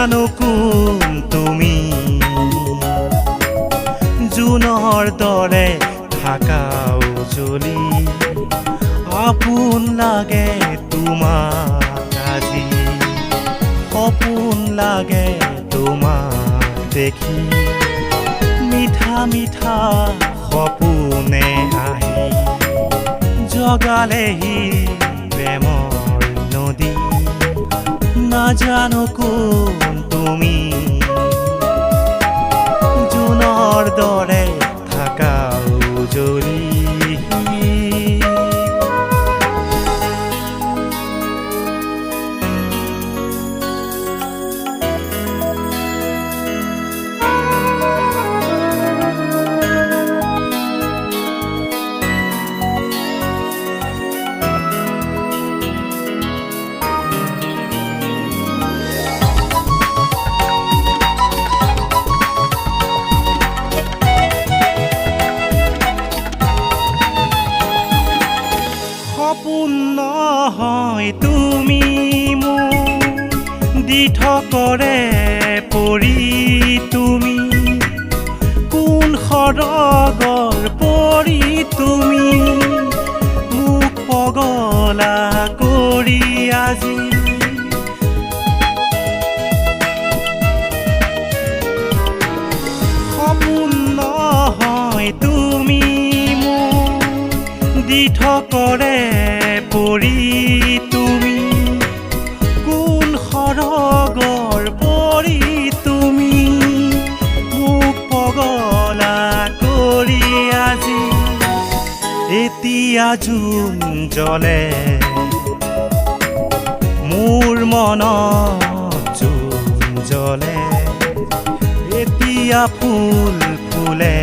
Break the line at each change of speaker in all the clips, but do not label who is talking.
প্রাণকুল তুমি। জুনৰ দৰে থাকাও জলি। আপোন লাগে তোমাক আজি। সপোন লাগে তোমাক দেখি। মিঠা মিঠা সপোনে আহি। জগালেহি প্ৰেমৰ নদী। নাজানো কোন তুমি মোক দি থকৰে পৰি তুমি। কোন সৰগৰ পৰি তুমি? মোক পগলা কৰি আজি। সপোন নহয় তুমি মোক দি থকৰে পৰি এতিয়া জলে মোৰ মনত জোন জ্বলে এতিয়া ফুল ফুলে।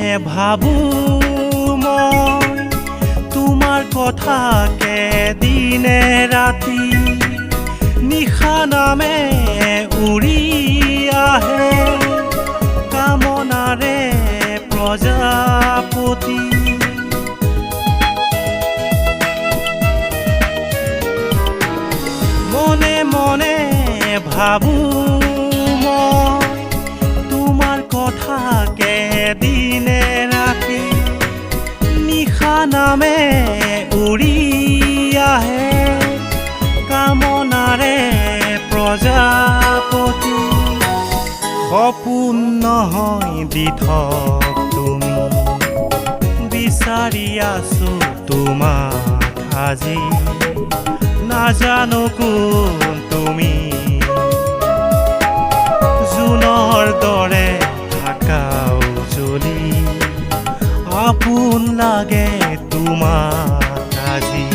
মনে ভাবো মই তোমাৰ কথাকে দিনে ৰাতি নিশা নামে উৰি আহে কামনাৰে প্ৰজাপতি মনে মনে ভাবো কথাকে দিনে ৰাতি নিশা নামে উৰি আহে। কামনাৰে প্ৰজাপতি, সপোন নহয় দি তুমি। বিচাৰি আছো তোমাক আজি, নাজানো কোন তুমি। জোনৰ দৰে আপোন লাগে তোমার আজি।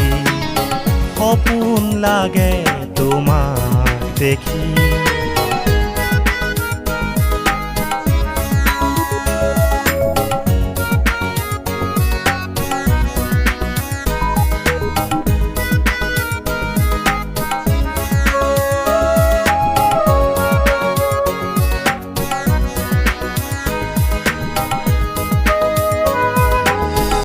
অপন লাগে তোমার দেখি।